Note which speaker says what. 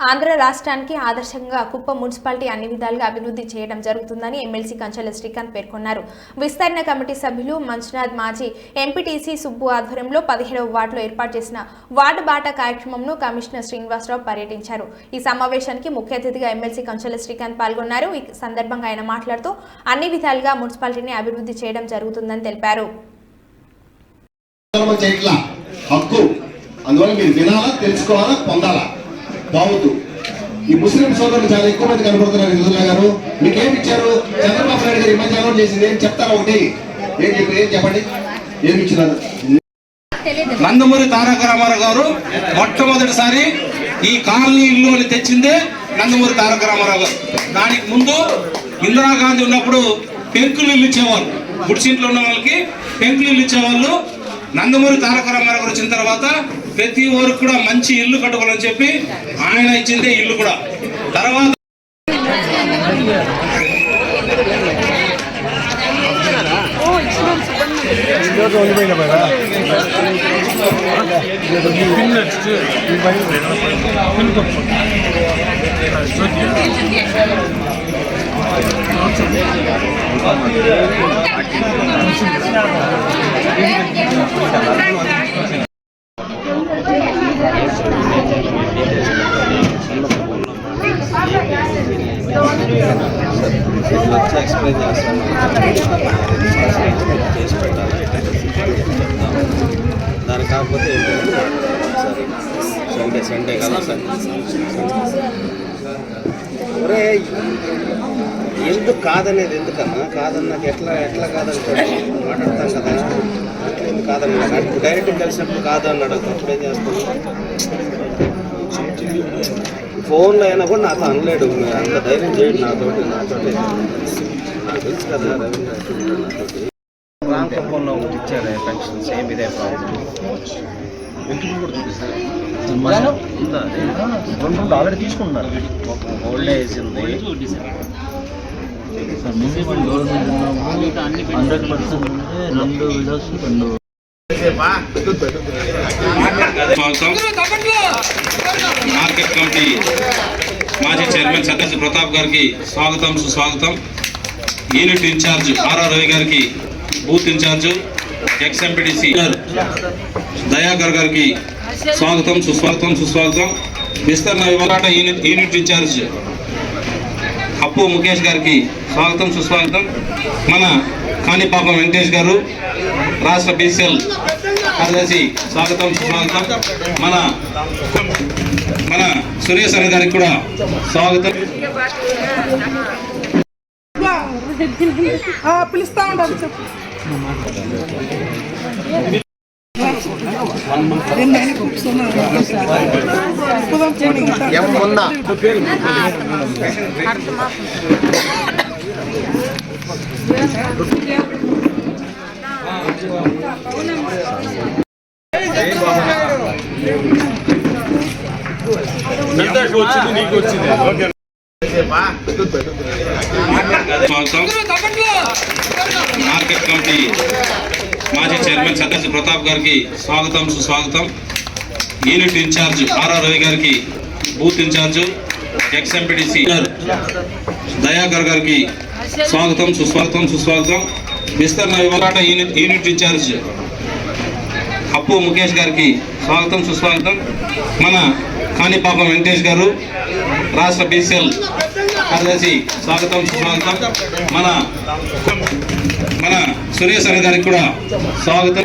Speaker 1: ఆంధ్ర రాష్ట్రానికి ఆదర్శంగా కుప్ప మున్సిపాలిటీ అన్ని విధాలుగా అభివృద్ధి చేయడం జరుగుతుందని ఎమ్మెల్సీ కంచెల శ్రీకాంత్ పేర్కొన్నారు. విస్తరణ కమిటీ సభ్యులు మంజునాథ్ మాజీ ఎంపీటీసీ సుబ్బు ఆధ్వర్యంలో పదిహేడవ వార్డులో ఏర్పాటు చేసిన వార్డు బాట కార్యక్రమంను కమిషనర్ శ్రీనివాసరావు పర్యటించారు. ఈ సమావేశానికి ముఖ్య అతిథిగా ఎమ్మెల్సీ కంచెల శ్రీకాంత్ పాల్గొన్నారు. ఈ సందర్భంగా ఆయన మాట్లాడుతూ అన్ని విధాలుగా మున్సిపాలిటీని అభివృద్ధి చేయడం జరుగుతుందని తెలిపారు.
Speaker 2: అందువల్ల మీరు వినాలా తెలుసుకోవాలా పొందాలా? బాగుతూ ఈ ముస్లిం సోదరులు చాలా ఎక్కువ మంది కనపడుతున్నారు హిందుల్లా గారు. మీకు ఇచ్చారు? చంద్రబాబు నాయుడు గారు ఈ మధ్య చేసింది ఏం చెప్తారా ఒకటి? ఏం చెప్పి ఏం చెప్పండి? ఏమి ఇచ్చినారు?
Speaker 3: నందమూరి తారక రామారావు గారు మొట్టమొదటిసారి ఈ కాలనీ ఇల్లు అని తెచ్చిందే నందమూరి తారక రామారావు గారు. దానికి ముందు ఇందిరాగాంధీ ఉన్నప్పుడు పెంకులు ఇల్లు ఇచ్చేవాళ్ళు. గుడిసింట్లో ఉన్న వాళ్ళకి పెంకులు ఇల్లు ఇచ్చేవాళ్ళు. నందమూరి తారక రామారావు గారు వచ్చిన తర్వాత ప్రతి ఊరికి కూడా మంచి ఇల్లు కట్టుకోవాలని చెప్పి ఆయన ఇచ్చిందే ఇల్లు కూడా. తర్వాత
Speaker 4: వచ్చి ఎక్స్ప్లెయిన్ చేస్తాను. చేసి పెట్టాలి దాని కాకపోతే ఏంటంటే సండే సండే కదా సార్. ఒరే ఎందుకు కాదనేది ఎందుకన్నా కాదన్నాక ఎట్లా ఎట్లా కాదని మాట్లాడతాం కదా. అట్లా ఎందుకు కాదని ఇప్పుడు డైరెక్ట్ కలిసినప్పుడు కాదు అన్నాడు. అప్పుడు ఏం చేస్తాను ఫోన్లో అయినా కూడా నాతో అనలేడు. అంత ధైర్యం చేయండి నాతోటి నాతోటి. నాకు తెలుసు కదా రవీంద్ర ఎట్లుంటాడో నాతోటి రామకుప్పంలో ఒకటి ఇచ్చారు పెన్షన్ సేమ్ ఇదే ప్రాబ్లం ఉందా అది?
Speaker 5: రెండు రెండు ఆల్రెడీ తీసుకుంటున్నారు.
Speaker 4: ఓల్డ్ ఏజ్ ఉంది.
Speaker 5: హండ్రెడ్ పర్సెంట్ రెండు విడోస్ రెండు.
Speaker 3: కమిటీ మాజీ చైర్మన్ సత్యశ్రీ ప్రతాప్ గారికి స్వాగతం సుస్వాగతం. యూనిట్ ఇన్ఛార్జ్ ఆర్ఆర్ రవి గారికి బూత్ ఇన్ఛార్జ్ ఎక్స్ దయాకర్ గారికి స్వాగతం సుస్వాగతం సుస్వాగతం. విస్తరణ వివరాట యూనిట్ యూనిట్ ఇన్ఛార్జ్ అప్పు ముఖేష్ గారికి స్వాగతం సుస్వాగతం. మన కాణిపాపం వెంకటేష్ గారు రాష్ట్ర బీసీఎల్ కార్యదర్శి స్వాగతం సుస్వాగతం. మన మన సురేష్ అన్న గారికి కూడా స్వాగతం.
Speaker 6: ఆ, పిలుస్తా ఉండాలి చెప్పు. రెండు ఆయన కూర్చున్నారు. కుదం చూడు ఇంకా.
Speaker 3: స్వాగతం మార్కెట్ కమిటీ మాజీ చైర్మన్ సత్యశ్రీ ప్రతాప్ గారికి స్వాగతం సుస్వాగతం. యూనిట్ ఇన్ఛార్జ్ ఆర్ఆర్ రవి గారికి బూత్ ఇన్ఛార్జ్ ఎక్స్ దయాకర్ గారికి స్వాగతం సుస్వాగతం సుస్వాగతం. విస్తరణ విభాగ యూనిట్ యూనిట్ ఇన్ఛార్జ్ అప్పు ముఖేష్ గారికి స్వాగతం సుస్వాగతం. మన కాణిపాపం వెంకటేష్ గారు రాష్ట్ర బీసీఎల్ కార్యదర్శి స్వాగతం సుస్వాగతం. మన మన సురేష్ అన్న గారికి కూడా స్వాగతం.